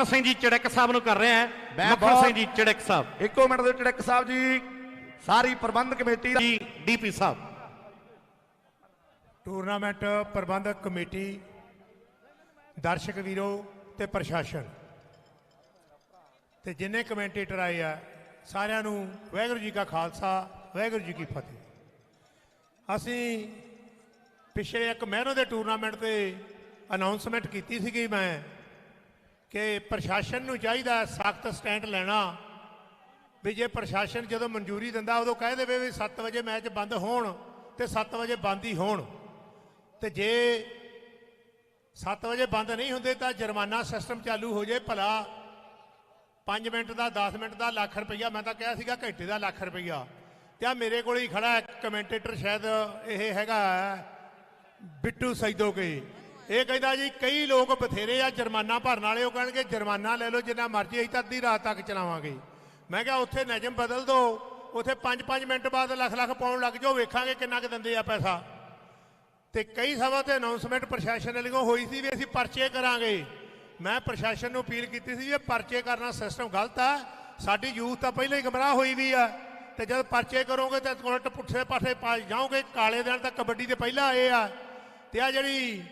ਮੱਖਣ ਸਿੰਘ ਜੀ ਚੜਕ ਸਾਹਿਬ ਨੂੰ ਕਰ ਰਿਹਾ ਹੈ। ਮੱਖਣ ਸਿੰਘ ਜੀ ਚੜਕ ਸਾਹਿਬ। ਇੱਕੋ ਮਿੰਟ ਦੇ ਟੜਕ ਸਾਹਿਬ ਜੀ ਸਾਰੀ ਪ੍ਰਬੰਧ ਕਮੇਟੀ ਦਾ ਜੀ ਡੀਪੀ ਸਾਹਿਬ। ਟੂਰਨਾਮੈਂਟ ਪ੍ਰਬੰਧਕ ਕਮੇਟੀ ਦਰਸ਼ਕ ਵੀਰੋ ਤੇ ਪ੍ਰਸ਼ਾਸਨ। ਤੇ ਜਿੰਨੇ ਕਮੈਂਟੇਟਰ ਆਏ ਆ ਸਾਰਿਆਂ ਨੂੰ ਵਾਹਿਗੁਰੂ ਜੀ ਕਾ ਖਾਲਸਾ ਵਾਹਿਗੁਰੂ ਜੀ ਕੀ ਫਤਿਹ। ਅਸੀਂ ਪਿਛਲੇ ਇੱਕ ਮਹੀਨੇ ਦੇ ਟੂਰਨਾਮੈਂਟ ਤੇ ਅਨਾਉਂਸਮੈਂਟ ਕੀਤੀ ਸੀਗੀ ਮੈਂ। ਕਿ ਪ੍ਰਸ਼ਾਸਨ ਨੂੰ ਚਾਹੀਦਾ ਸਖਤ ਸਟੈਂਡ ਲੈਣਾ। ਵੀ ਜੇ ਪ੍ਰਸ਼ਾਸਨ ਜਦੋਂ ਮਨਜ਼ੂਰੀ ਦਿੰਦਾ, ਉਦੋਂ ਕਹਿ ਦੇਵੇ ਵੀ 7 ਵਜੇ ਮੈਚ ਬੰਦ ਹੋਣ ਤੇ 7 ਵਜੇ ਬੰਦ ਹੀ ਹੋਣ। ਤੇ ਜੇ 7 ਵਜੇ ਬੰਦ ਨਹੀਂ ਹੁੰਦੇ ਤਾਂ ਜੁਰਮਾਨਾ ਸਿਸਟਮ ਚਾਲੂ ਹੋ ਜੇ ਭਲਾ। 5 ਮਿੰਟ ਦਾ 10 ਮਿੰਟ ਦਾ, ਲੱਖ ਰੁਪਈਆ, ਮੈਂ ਤਾਂ ਕਿਹਾ ਸੀਗਾ ਘੰਟੇ ਦਾ ਲੱਖ ਰੁਪਈਆ। ਤੇ ਆ ਮੇਰੇ ਕੋਲ ਹੀ ਖੜਾ ਹੈ ਕਮੈਂਟੇਟਰ ਸ਼ਾਇਦ ਇਹ ਹੈਗਾ ਬਿੱਟੂ ਸੈਦੋ ਕੇ ਇਹ ਕਹਿੰਦਾ ਜੀ, ਕਈ ਲੋਕ ਬਥੇਰੇ ਆ, ਜੁਰਮਾਨਾ ਭਰਨ ਵਾਲੇ, ਉਹ ਕਹਿਣਗੇ, ਜੁਰਮਾਨਾ ਲੈ ਲਓ, ਜਿੰਨਾ ਮਰਜ਼ੀ ਅਸੀਂ ਤਾਂ ਅੱਧੀ ਰਾਤ ਤੱਕ ਚਲਾਵਾਂਗੇ। ਮੈਂ ਕਿਹਾ, ਉੱਥੇ ਨਿਯਮ ਬਦਲ ਦਿਓ ਉੱਥੇ 5-5 ਮਿੰਟ ਬਾਅਦ ਲੱਖ ਲੱਖ ਪਾਉਣ ਲੱਗ ਜਾਓ, ਵੇਖਾਂਗੇ ਕਿੰਨਾ ਕੁ ਦਿੰਦੇ ਆ ਪੈਸਾ। ਤੇ ਕਈ ਸਭਾ ਤੇ ਅਨਾਉਂਸਮੈਂਟ ਪ੍ਰਸ਼ਾਸਨ ਵੱਲੋਂ ਹੋਈ ਸੀ ਵੀ ਅਸੀਂ ਪਰਚੇ ਕਰਾਂਗੇ। ਮੈਂ ਪ੍ਰਸ਼ਾਸਨ ਨੂੰ ਅਪੀਲ ਕੀਤੀ ਸੀ ਵੀ ਇਹ ਪਰਚੇ ਕਰਨਾ ਸਿਸਟਮ ਗਲਤ ਆ। ਸਾਡੀ ਯੂਥ ਤਾਂ ਪਹਿਲਾਂ ਹੀ ਗਮਰਾਹ ਹੋਈ ਵੀ ਆ। ਤੇ ਜਦ ਪਰਚੇ ਕਰੋਗੇ ਤਾਂ ਉਲਟ ਪੁੱਠੇ ਪਾਸੇ ਪਾ ਜਾਓਗੇ, ਕਾਲੇ ਦਿਨ ਤਾਂ ਕਬੱਡੀ ਦੇ ਪਹਿਲਾਂ ਆਏ ਆ। ਤੇ ਆ ਜਿਹੜੀ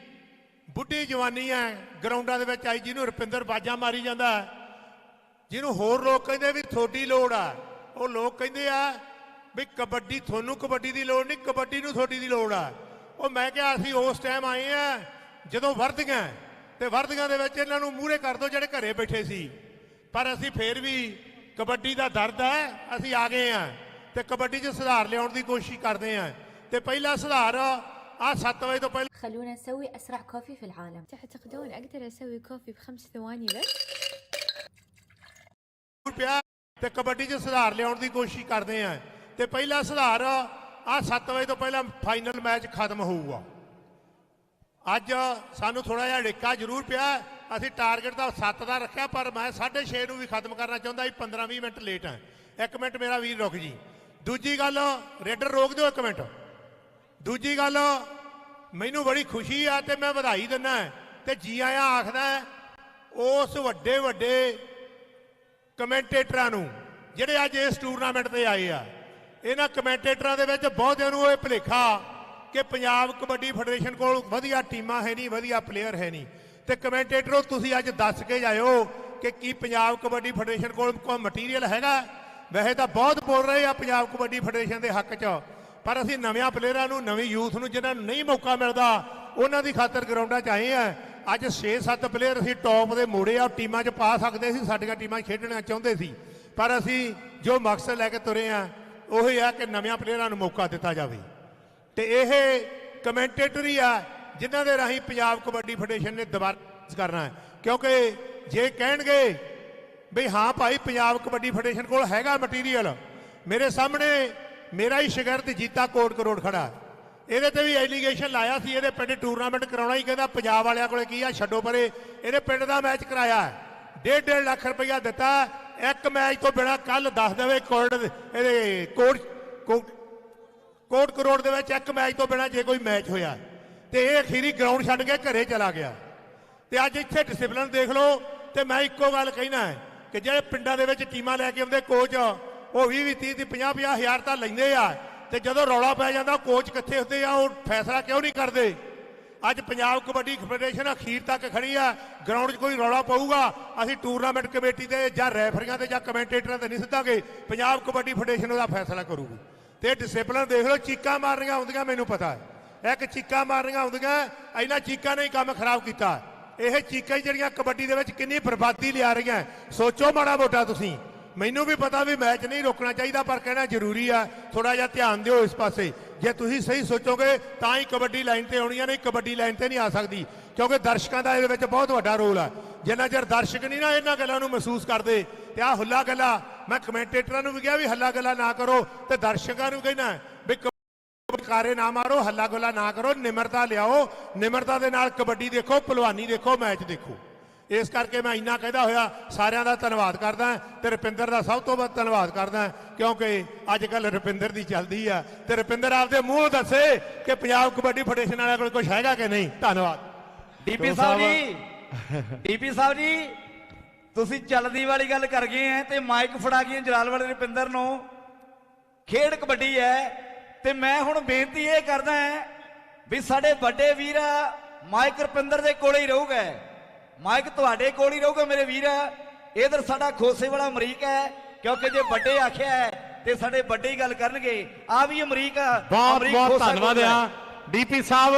ਬੁੱਢੀ ਜਵਾਨੀ ਹੈ, ਗਰਾਊਂਡਾਂ ਦੇ ਵਿੱਚ ਆਈ ਜਿਹਨੂੰ ਰੁਪਿੰਦਰ ਬਾਜਾ ਮਾਰੀ ਜਾਂਦਾ ਜਿਹਨੂੰ ਹੋਰ ਲੋਕ ਕਹਿੰਦੇ ਵੀ ਥੋੜੀ ਲੋੜ ਆ। ਉਹ ਲੋਕ ਕਹਿੰਦੇ ਆ ਵੀ ਕਬੱਡੀ, ਤੁਹਾਨੂੰ ਕਬੱਡੀ ਦੀ ਲੋੜ ਨਹੀਂ, ਕਬੱਡੀ ਨੂੰ ਤੁਹਾਡੀ ਦੀ ਲੋੜ ਆ। ਉਹ ਮੈਂ ਕਿਹਾ ਅਸੀਂ ਉਸ ਟਾਈਮ ਆਏ ਆ, ਜਦੋਂ ਵਰਦੀਆਂ, ਤੇ ਵਰਦੀਆਂ ਦੇ ਵਿੱਚ ਇਹਨਾਂ ਨੂੰ ਮੂਹਰੇ ਕਰ ਦੋ ਜਿਹੜੇ ਘਰੇ ਬੈਠੇ ਸੀ। ਪਰ ਅਸੀਂ ਫੇਰ ਵੀ ਕਬੱਡੀ ਦਾ ਦਰਦ ਹੈ, ਅਸੀਂ ਆ ਗਏ ਆ, ਤੇ ਕਬੱਡੀ 'ਚ ਸੁਧਾਰ ਲਿਆਉਣ ਦੀ ਕੋਸ਼ਿਸ਼ ਕਰਦੇ ਆ। ਤੇ ਪਹਿਲਾ ਸੁਧਾਰ ਆ 7 ਵਜੇ ਤੋਂ ਪਹਿਲਾਂ خلونا نسوي أسرع كوفي في العالم تعتقدون أقدر أسوي كوفي بخمس ثواني بس؟ ਪਿਆ ਤੇ ਕਬੱਡੀ 'ਚ ਸੁਧਾਰ ਲਿਆਉਣ ਦੀ ਕੋਸ਼ਿਸ਼ ਕਰਦੇ ਆ ਤੇ ਪਹਿਲਾ ਸੁਧਾਰ ਆ 7 ਵਜੇ ਤੋਂ ਪਹਿਲਾਂ ਫਾਈਨਲ ਮੈਚ ਖਤਮ ਹੋਊਗਾ ਅੱਜ ਸਾਨੂੰ ਥੋੜਾ ਜਿਹਾ ਢਿੱਕਾ ਜ਼ਰੂਰ ਪਿਆ ਅਸੀਂ ਟਾਰਗੇਟ ਤਾਂ 7 ਦਾ ਰੱਖਿਆ ਪਰ ਮੈਂ 6:30 ਨੂੰ ਵੀ ਖਤਮ ਕਰਨਾ ਚਾਹੁੰਦਾ ਸੀ 15-20 ਮਿੰਟ ਲੇਟ ਆ ਇੱਕ ਮਿੰਟ ਮੇਰਾ ਵੀਰ ਰੁਕ ਜੀ ਦੂਜੀ ਗੱਲ ਰੇਡਰ ਰੋਕ ਦਿਓ ਇੱਕ ਮਿੰਟ ਦੂਜੀ ਗੱਲ, ਮੈਨੂੰ ਬੜੀ ਖੁਸ਼ੀ ਆ ਤੇ ਮੈਂ ਵਧਾਈ ਦਿੰਦਾ ਤੇ ਜੀ ਆਇਆਂ ਆਖਦਾ ਉਸ ਵੱਡੇ ਵੱਡੇ ਕਮੈਂਟੇਟਰਾਂ ਨੂੰ, ਜਿਹੜੇ ਅੱਜ ਇਸ ਟੂਰਨਾਮੈਂਟ ਤੇ ਆਏ ਆ, ਇਹਨਾਂ ਕਮੈਂਟੇਟਰਾਂ ਦੇ ਵਿੱਚ ਬਹੁਤਿਆਂ ਨੂੰ ਇਹ ਭੁਲੇਖਾ ਕਿ ਪੰਜਾਬ ਕਬੱਡੀ ਫੈਡਰੇਸ਼ਨ ਕੋਲ ਵਧੀਆ ਟੀਮਾਂ ਹੈ ਨਹੀਂ, ਵਧੀਆ ਪਲੇਅਰ ਹੈ ਨਹੀਂ। ਤੇ ਕਮੈਂਟੇਟਰੋ, ਤੁਸੀਂ ਅੱਜ ਦੱਸ ਕੇ ਜਾਇਓ ਕਿ ਕੀ ਪੰਜਾਬ ਕਬੱਡੀ ਫੈਡਰੇਸ਼ਨ ਕੋਲ ਕੋਈ ਮਟੀਰੀਅਲ ਹੈਗਾ? ਵੈਸੇ ਤਾਂ ਬਹੁਤ ਬੋਲ ਰਹੇ ਆ ਪੰਜਾਬ ਕਬੱਡੀ ਫੈਡਰੇਸ਼ਨ ਦੇ ਹੱਕ 'ਚ। ਪਰ ਅਸੀਂ ਨਵਿਆਂ ਪਲੇਅਰਾਂ ਨੂੰ, ਨਵੀਂ ਯੂਥ ਨੂੰ ਜਿਨ੍ਹਾਂ ਨੂੰ ਨਹੀਂ ਮੌਕਾ ਮਿਲਦਾ, ਉਹਨਾਂ ਦੀ ਖਾਤਰ ਗਰਾਊਂਡਾਂ 'ਚ ਆਏ ਆ। ਅੱਜ 6-7 ਪਲੇਅਰ ਅਸੀਂ ਟੌਪ ਦੇ ਮੋੜੇ ਆ ਟੀਮਾਂ 'ਚ ਪਾ ਸਕਦੇ ਸੀ, ਸਾਡੀਆਂ ਟੀਮਾਂ ਖੇਡਣਾ ਚਾਹੁੰਦੇ ਸੀ। ਪਰ ਅਸੀਂ ਜੋ ਮਕਸਦ ਲੈ ਕੇ ਤੁਰੇ ਆ, ਉਹ ਹੀ ਆ ਕਿ ਨਵਿਆਂ ਪਲੇਅਰਾਂ ਨੂੰ ਮੌਕਾ ਦਿੱਤਾ ਜਾਵੇ। ਤੇ ਇਹ ਕਮੈਂਟੇਟਰੀ ਆ, ਜਿਨ੍ਹਾਂ ਦੇ ਰਾਹੀਂ ਪੰਜਾਬ ਕਬੱਡੀ ਫੈਡਰੇਸ਼ਨ ਨੇ ਦੁਬਾਰਾ ਕਰਨਾ ਹੈ। ਕਿਉਂਕਿ ਜੇ ਕਹਿਣਗੇ ਵੀ ਹਾਂ ਭਾਈ, ਪੰਜਾਬ ਕਬੱਡੀ ਫੈਡਰੇਸ਼ਨ ਕੋਲ ਹੈਗਾ ਮਟੀਰੀਅਲ ਮੇਰੇ ਸਾਹਮਣੇ ਮੇਰਾ ਹੀ ਸ਼ਗਿਰਦ ਜੀਤਾ ਕੋਟ ਕਰੋੜ ਖੜਾ ਇਹਦੇ ਤੇ ਵੀ ਐਲੀਗੇਸ਼ਨ ਲਾਇਆ ਸੀ, ਇਹਦੇ ਪਿੰਡ ਟੂਰਨਾਮੈਂਟ ਕਰਾਉਣਾ ਹੀ ਕਹਿੰਦਾ ਪੰਜਾਬ ਵਾਲਿਆਂ ਕੋਲੇ ਕੀ ਆ, ਛੱਡੋ ਪਰੇ। ਇਹਦੇ ਪਿੰਡ ਦਾ ਮੈਚ ਕਰਾਇਆ ਡੇਢ ਡੇਢ ਲੱਖ ਰੁਪਇਆ ਦਿੱਤਾ ਇੱਕ ਮੈਚ ਤੋਂ ਬਿਨਾ ਕੱਲ ਦੱਸ ਦੇਵੇ ਕੋਰਟ ਇਹਦੇ ਕੋਟ ਕੋਟ ਕੋਟ ਕਰੋੜ ਦੇ ਵਿੱਚ ਇੱਕ ਮੈਚ ਤੋਂ ਬਿਨਾ ਜੇ ਕੋਈ ਮੈਚ ਹੋਇਆ। ਤੇ ਇਹ ਅਖੀਰੀ ਗਰਾਊਂਡ ਛੱਡ ਕੇ ਘਰੇ ਚਲਾ ਗਿਆ। ਤੇ ਅੱਜ ਇੱਥੇ ਡਿਸਪਲਿਨ ਦੇਖ ਲਓ, ਤੇ ਮੈਂ ਇੱਕੋ ਗੱਲ ਕਹਿਣਾ ਹੈ ਕਿ ਜਿਹੜੇ ਪਿੰਡਾਂ ਦੇ ਵਿੱਚ ਟੀਮਾਂ ਲੈ ਕੇ ਆਉਂਦੇ ਕੋਚ ਉਹ 20 20 30 ਦੀ 50 50 ਹਜ਼ਾਰ ਤਾਂ ਲੈਂਦੇ ਆ। ਤੇ ਜਦੋਂ ਰੌਲਾ ਪੈ ਜਾਂਦਾ, ਕੋਚ ਕਿੱਥੇ ਹੁੰਦੇ ਆ, ਉਹ ਫੈਸਲਾ ਕਿਉਂ ਨਹੀਂ ਕਰਦੇ? ਅੱਜ ਪੰਜਾਬ ਕਬੱਡੀ ਫੈਡਰੇਸ਼ਨ ਅਖੀਰ ਤੱਕ ਖੜੀ ਆ ਗਰਾਊਂਡ 'ਚ ਕੋਈ ਰੌਲਾ ਪਊਗਾ, ਅਸੀਂ ਟੂਰਨਾਮੈਂਟ ਕਮੇਟੀ 'ਤੇ ਜਾਂ ਰੈਫਰੀਆਂ ਤੇ ਜਾਂ ਕਮੈਂਟੇਟਰਾਂ ਤੇ ਨਹੀਂ ਸਿੱਧਾਂਗੇ ਪੰਜਾਬ ਕਬੱਡੀ ਫੈਡਰੇਸ਼ਨ ਉਹਦਾ ਫੈਸਲਾ ਕਰੂਗੀ। ਤੇ ਡਿਸਪਲਿਨ ਦੇਖ ਲਓ, ਚੀਕਾਂ ਮਾਰਨੀਆਂ ਹੁੰਦੀਆਂ, ਮੈਨੂੰ ਪਤਾ ਹੈ। ਇੱਕ ਚੀਕਾਂ ਮਾਰਨੀਆਂ ਹੁੰਦੀਆਂ ਇਹਨਾਂ ਚੀਕਾਂ ਨੇ ਹੀ ਕੰਮ ਖਰਾਬ ਕੀਤਾ। ਇਹ ਚੀਕਾਂ ਜਿਹੜੀਆਂ ਕਬੱਡੀ ਦੇ ਵਿੱਚ ਕਿੰਨੀ ਬਰਬਾਦੀ ਲਿਆ ਰਹੀਆਂ। ਸੋਚੋ ਮਾੜਾ ਮੋਟਾ ਤੁਸੀਂ। ਮੈਨੂੰ ਵੀ ਪਤਾ ਵੀ ਮੈਚ ਨਹੀਂ ਰੋਕਣਾ ਚਾਹੀਦਾ, ਪਰ ਕਹਿਣਾ ਜ਼ਰੂਰੀ ਆ ਥੋੜਾ ਜਿਹਾ ਧਿਆਨ ਦਿਓ ਇਸ ਪਾਸੇ। ਜੇ ਤੁਸੀਂ ਸਹੀ ਸੋਚੋਗੇ, ਤਾਂ ਹੀ ਕਬੱਡੀ ਲਾਈਨ ਤੇ ਆਉਣੀ ਆ ਨਹੀਂ ਕਬੱਡੀ ਲਾਈਨ ਤੇ ਨਹੀਂ ਆ ਸਕਦੀ। ਕਿਉਂਕਿ ਦਰਸ਼ਕਾਂ ਦਾ ਇਹਦੇ ਵਿੱਚ ਬਹੁਤ ਵੱਡਾ ਰੋਲ ਆ। ਜਿੰਨਾ ਚਿਰ ਦਰਸ਼ਕ ਨਹੀਂ ਨਾ ਇਹਨਾਂ ਗੱਲਾਂ ਨੂੰ ਮਹਿਸੂਸ ਕਰਦੇ, ਤੇ ਆ ਹੁੱਲਾ ਗੱਲਾ, ਮੈਂ ਕਮੈਂਟੇਟਰਾਂ ਨੂੰ ਵੀ ਕਿਹਾ ਵੀ ਹੱਲਾ ਗੱਲਾ ਨਾ ਕਰੋ, ਤੇ ਦਰਸ਼ਕਾਂ ਨੂੰ ਕਹਿਣਾ ਵੀ ਕ- ਕਾਰੇ ਨਾ ਮਾਰੋ, ਹੱਲਾ ਗੁੱਲਾ ਨਾ ਕਰੋ, ਨਿਮਰਤਾ ਲਿਆਓ। ਨਿਮਰਤਾ ਦੇ ਨਾਲ ਕਬੱਡੀ ਦੇਖੋ ਪਹਿਲਵਾਨੀ ਦੇਖੋ, ਮੈਚ ਦੇਖੋ। ਇਸ ਕਰਕੇ ਮੈਂ ਇੰਨਾ ਕਹਿੰਦਾ ਹੋਇਆ ਸਾਰਿਆਂ ਦਾ ਧੰਨਵਾਦ ਕਰਦਾ ਤੇ ਰੁਪਿੰਦਰ ਦਾ ਸਭ ਤੋਂ ਵੱਧ ਧੰਨਵਾਦ ਕਰਦਾ ਕਿਉਂਕਿ ਅੱਜ ਕੱਲ ਰੁਪਿੰਦਰ ਦੀ ਚੱਲਦੀ ਆ। ਤੇ ਰੁਪਿੰਦਰ ਆਪਦੇ ਮੂੰਹ ਦੱਸੇ ਕਿ ਪੰਜਾਬ ਕਬੱਡੀ ਫੈਡਰੇਸ਼ਨ ਵਾਲਿਆਂ ਕੋਲ ਕੁਝ ਹੈਗਾ ਕਿ ਨਹੀਂ? ਧੰਨਵਾਦ। ਡੀਪੀ ਸਾਹਿਬ ਜੀ ਡੀਪੀ ਸਾਹਿਬ ਜੀ ਤੁਸੀਂ ਚੱਲਦੀ ਵਾਲੀ ਗੱਲ ਕਰ ਗਏ ਐ ਤੇ ਮਾਈਕ ਫੜਾ ਗਏ ਜਲਾਲ ਵਾਲੇ ਰੁਪਿੰਦਰ ਨੂੰ। ਖੇਡ ਕਬੱਡੀ ਹੈ ਤੇ ਮੈਂ ਹੁਣ ਬੇਨਤੀ ਇਹ ਕਰਦਾ ਹਾਂ ਵੀ ਸਾਡੇ ਵੱਡੇ ਵੀਰ ਮਾਈਕ ਰੁਪਿੰਦਰ ਦੇ ਕੋਲੇ ਹੀ ਰਹੂਗਾ। ਮਾਈਕ ਤੁਹਾਡੇ ਕੋਲ ਹੀ ਰਹੂਗਾ ਮੇਰੇ ਵੀਰ। ਇਧਰ ਸਾਡਾ ਖੋਸੇ ਵਾਲਾ ਅਮਰੀਕ ਹੈ ਕਿਉਂਕਿ ਜੇ ਵੱਡੇ ਆਖਿਆ ਹੈ ਤੇ ਸਾਡੇ ਵੱਡੇ ਹੀ ਗੱਲ ਕਰਨਗੇ। ਆ ਵੀ ਅਮਰੀਕ ਬਹੁਤ ਬਹੁਤ ਧੰਨਵਾਦ। ਆ। ਡੀਪੀ ਸਾਹਿਬ